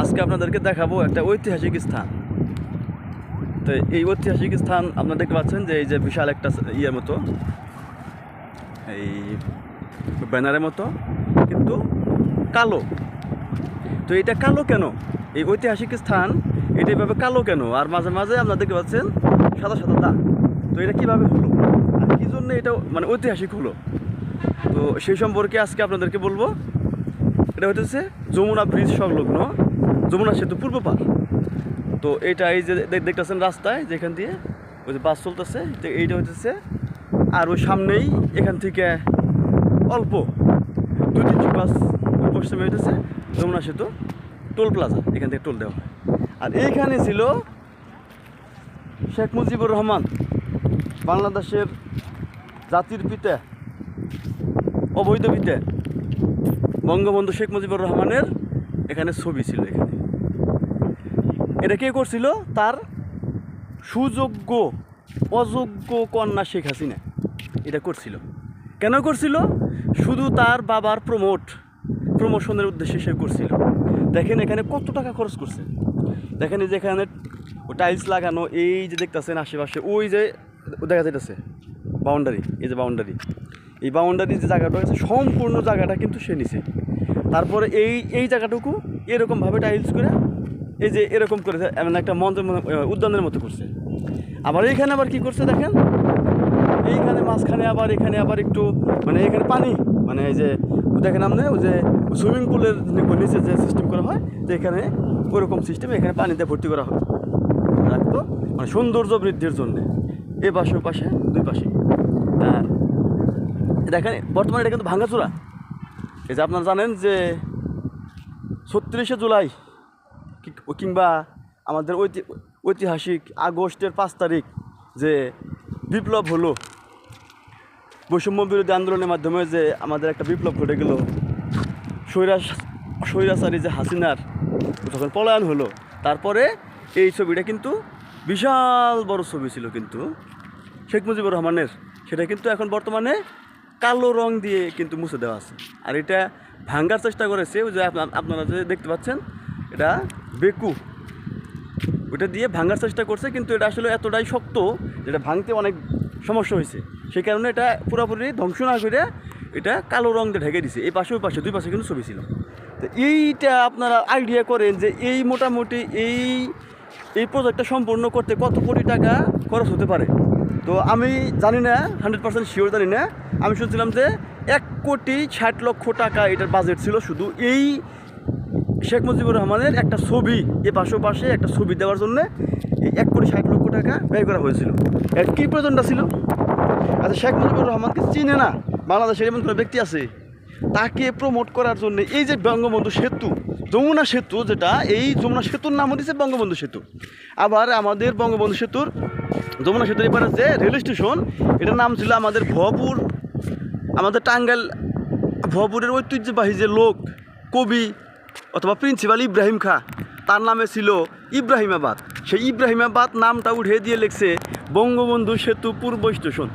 আজকে আপনাদেরকে দেখাবো একটা ঐতিহাসিক স্থান। তো এই ঐতিহাসিক স্থান আপনারা দেখতে পাচ্ছেন যে এই যে বিশাল একটা ইয়ের মতো, এই ব্যানারের মতো, কিন্তু কালো। তো এটা কালো কেন? এই ঐতিহাসিক স্থান, এটা এভাবে কালো কেন? আর মাঝে মাঝে আপনারা দেখতে পাচ্ছেন সাদা সাদা দাগ। তো এটা কীভাবে হলো? আর কী জন্য এটা মানে ঐতিহাসিক হলো? তো সেই সম্পর্কে আজকে আপনাদেরকে বলব। এটা হচ্ছে যমুনা ব্রিজ সংলগ্ন যমুনা সেতু পূর্ব পার। তো এটা এই যে দেখ- দেখতেছেন রাস্তায় যেখান দিয়ে ওই যে বাস চলতেছে এইটা হচ্ছে আর ওই সামনেই এখান থেকে অল্প দুই তিনশো বাস পশ্চিমে হইতেছে যমুনা সেতু টোল প্লাজা, এখান থেকে টোল দেওয়া হয়। আর এইখানে ছিল শেখ মুজিবুর রহমান, বাংলাদেশের জাতির পিতা, অবৈধ পিতা, বঙ্গবন্ধু শেখ মুজিবুর রহমানের এখানে ছবি ছিল এখানে। এটা কে করছিল? তার সুযোগ্য, অযোগ্য কন্যা শেখ হাসিনা। এটা করছিল। কেন করছিল? শুধু তার বাবার প্রমোট প্রমোশনের উদ্দেশ্যে সে করছিল। দেখেন এখানে কত টাকা খরচ করছে। দেখেন এই যে এখানে টাইলস লাগানো, এই যে দেখতেছেন আশেপাশে, ওই যে দেখা যাইতেছে বাউন্ডারি এই যে বাউন্ডারি এই বাউন্ডারি যে জায়গাটা আছে সম্পূর্ণ জায়গাটা কিন্তু সে নিছে। তারপরে এই এই জায়গাটুকু এরকমভাবে টাইলস করে এই যে এরকম করেছে এমন একটা মঞ্চ উদ্যানের মতো করছে। আবার এইখানে আবার কি করছে দেখেন? এইখানে মাঝখানে আবার, এখানে আবার একটু মানে এখানে পানি মানে এই যে, দেখেন আপনি, ওই যে সুইমিং পুলের নিচে যে সিস্টেম করা হয় যে এখানে ওরকম সিস্টেম এখানে পানিতে ভর্তি করা হয়। রাখতো মানে সৌন্দর্য বৃদ্ধির জন্যে, এ পাশে, ও পাশে, দুই পাশে। আর দেখেন, বর্তমানে এটা কিন্তু ভাঙ্গাচোরা এই যে আপনারা জানেন যে ছত্রিশে জুলাই কিংবা আমাদের ঐতি- ঐতিহাসিক আগস্টের পাঁচ তারিখ যে বিপ্লব হলো, বৈষম্য বিরোধী আন্দোলনের মাধ্যমে যে আমাদের একটা বিপ্লব ঘটে গেল, স্বৈরা স্বৈরাচারী যে হাসিনার যখন পলায়ন হলো, তারপরে এই ছবিটা কিন্তু বিশাল বড় ছবি ছিল কিন্তু। শেখ মুজিবুর রহমানের, সেটা কিন্তু এখন বর্তমানে কালো রং দিয়ে কিন্তু মুছে দেওয়া আছে। আর এটা ভাঙ্গার চেষ্টা করেছে, ওই যে আপনা- আপনারা যে দেখতে পাচ্ছেন, এটা বেকু। ওটা দিয়ে ভাঙার চেষ্টা করছে, কিন্তু এটা আসলে এতটাই শক্ত যেটা ভাঙতে অনেক সমস্যা হয়েছে। সেই কারণে এটা পুরোপুরি ধ্বংস না করে এটা কালো রং দিয়ে ঢেকে দিছে, এই পাশে, ওই পাশে, দুই পাশে কিন্তু ছবি ছিল। তো এইটা আপনারা আইডিয়া করেন যে এই মোটামুটি এই এই প্রজেক্টটা সম্পূর্ণ করতে কত কোটি টাকা খরচ হতে পারে? তো আমি জানি না হান্ড্রেড পার্সেন্ট শিওর জানি না। আমি শুনছিলাম যে এক কোটি ষাট লক্ষ টাকা এটার বাজেট ছিল, শুধু এই শেখ মুজিবুর রহমানের একটা ছবি, এ পাশে একটা ছবি দেওয়ার জন্য এই এক কোটি ষাট লক্ষ টাকা ব্যয় করা হয়েছিল। এর কী প্রয়োজনটা ছিল? আচ্ছা শেখ মুজিবুর রহমানকে চিনে না, বাংলাদেশের এমন কোনো ব্যক্তি আছে? তাকে প্রমোট করার জন্য এই যে বঙ্গবন্ধু সেতু, যমুনা সেতু যেটা, এই যমুনা সেতুর নাম হচ্ছে বঙ্গবন্ধু সেতু। আবার আমাদের বঙ্গবন্ধু সেতুর, যমুনা সেতুর এপারে যে রেল স্টেশন, এটার নাম ছিল আমাদের ভপুর আমাদের টাঙ্গাইল ভপুরের ঐতিহ্যবাহী যে লোক, কবি অথবা প্রিন্সিপাল ইব্রাহিম খা, তার নামে ছিল ইব্রাহিমাবাদ। সেই ইব্রাহিমাবাদ নামটা উঠে দিয়ে লিখছে, বঙ্গবন্ধু সেতু পূর্ব স্টেশন।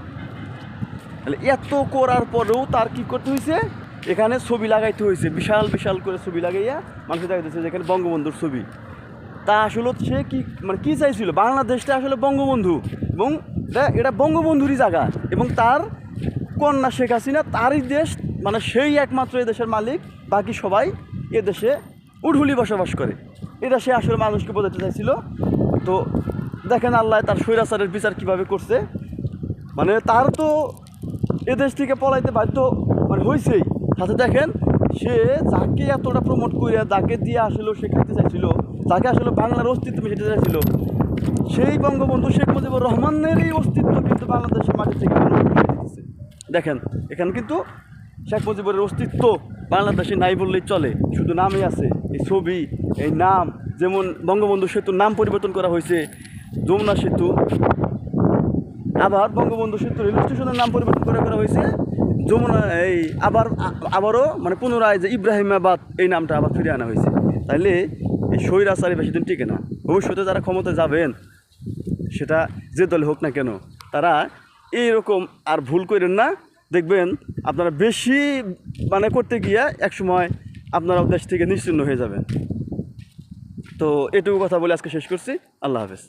এত করার পরেও তার কি করতে হয়েছে এখানে ছবি লাগাইতে হয়েছে বিশাল বিশাল করে ছবি লাগাইয়া মানুষ দেখাইতেছে যেখানে বঙ্গবন্ধুর ছবি। তা আসলে সে কি মানে কি চাইছিল? বাংলাদেশটা আসলে বঙ্গবন্ধু এবং এটা বঙ্গবন্ধুরই জায়গা এবং তার কন্যা শেখ হাসিনা, তারই দেশ মানে সেই একমাত্র এই দেশের মালিক, বাকি সবাই এ দেশে উঠুলি বসবাস করে। সে আসলে মানুষকে বোঝাতে চাইছিল। তো দেখেন আল্লাহ তার স্বৈরাচারের বিচার কীভাবে করছে। মানে তার তো এদেশ থেকে পলাইতে বাধ্য মানে হয়েছেই সাথে দেখেন, সে যাকে এতটা প্রমোট করিয়া যাকে দিয়ে আসলে সে খাইতে চাইছিল, যাকে আসলে বাংলার অস্তিত্ব মেটাতে চাইছিল, সেই বঙ্গবন্ধু শেখ মুজিবুর রহমানেরই অস্তিত্ব কিন্তু বাংলাদেশের মাটি থেকে। দেখেন, এখানে কিন্তু শেখ মুজিবুরের অস্তিত্ব বাংলাদেশে নাই বললেই চলে। শুধু নামই আছে। এই ছবি, এই নাম, যেমন বঙ্গবন্ধু সেতুর নাম পরিবর্তন করা হয়েছে, যমুনা সেতু। আবার বঙ্গবন্ধু সেতু রেল স্টেশনের নাম পরিবর্তন করে করা হয়েছে, যমুনা, এই আবার, আবারও মানে পুনরায় যে ইব্রাহিমাবাদ, এই নামটা আবার ফিরে আনা হয়েছে। তাইলে এই স্বৈরাচারী বেশি দিন টিকে না। ভবিষ্যতে যারা ক্ষমতা যাবেন, সেটা যে দলে হোক না কেন, তারা এইরকম আর ভুল করেন না। দেখবেন আপনারা বেশি মানে করতে গিয়ে একসময় আপনারা দেশ থেকে নিশ্চিন্ন হয়ে যাবেন। তো এটুকু কথা বলে আজকে শেষ করছি। আল্লাহ হাফেজ।